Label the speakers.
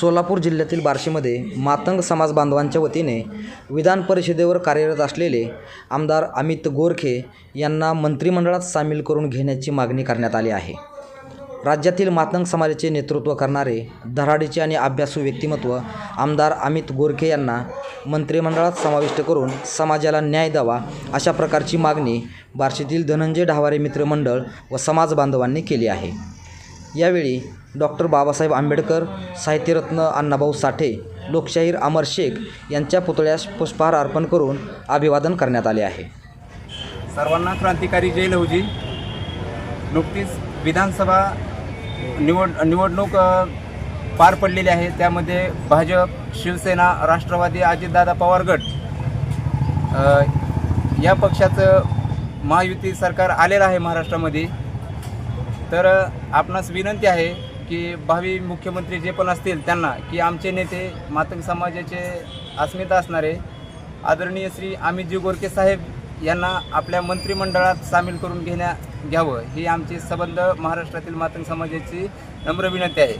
Speaker 1: सोलापूर जिल्ह्यातील बार्शीमध्ये मातंग समाज बांधवांच्या वतीने विधान परिषदेवर कार्यरत असलेले आमदार अमित गोरखे यांना मंत्रिमंडळात सामील करून घेण्याची मागणी करण्यात आली आहे. राज्यातील मातंग समाजाचे नेतृत्व करणारे धडाडीचे आणि अभ्यासू व्यक्तिमत्व आमदार अमित गोरखे यांना मंत्रिमंडळात समाविष्ट करून समाजाला न्याय द्यावा अशा प्रकारची मागणी बार्शीतील धनंजय ढावारे मित्रमंडळ व समाज बांधवांनी केली आहे. यावेळी डॉक्टर बाबासाहेब आंबेडकर साहित्यरत्न अण्णाभाऊ साठे लोकशाहीर अमर शेख यांच्या पुतळ्यास पुष्पहार अर्पण करून अभिवादन करण्यात आले आहे.
Speaker 2: सर्वांना क्रांतिकारी जय लहुजी. नुकतीच विधानसभा निवड निवडणूक पार पडलेली आहे. त्यामध्ये भाजप शिवसेना राष्ट्रवादी अजितदादा पवार गट या पक्षाचं महायुती सरकार आलेलं आहे महाराष्ट्रामध्ये. तर आपणास विनंती आहे की भावी मुख्यमंत्री जे पण असतील त्यांना की आमचे नेते मातंग समाजाचे अस्मिता असणारे आदरणीय श्री अमितजी गोरके साहेब यांना आपल्या मंत्रिमंडळात सामील करून घेण्या घ्यावं ही आमची संबंध महाराष्ट्रातील मातंग समाजाची नम्र विनंती आहे.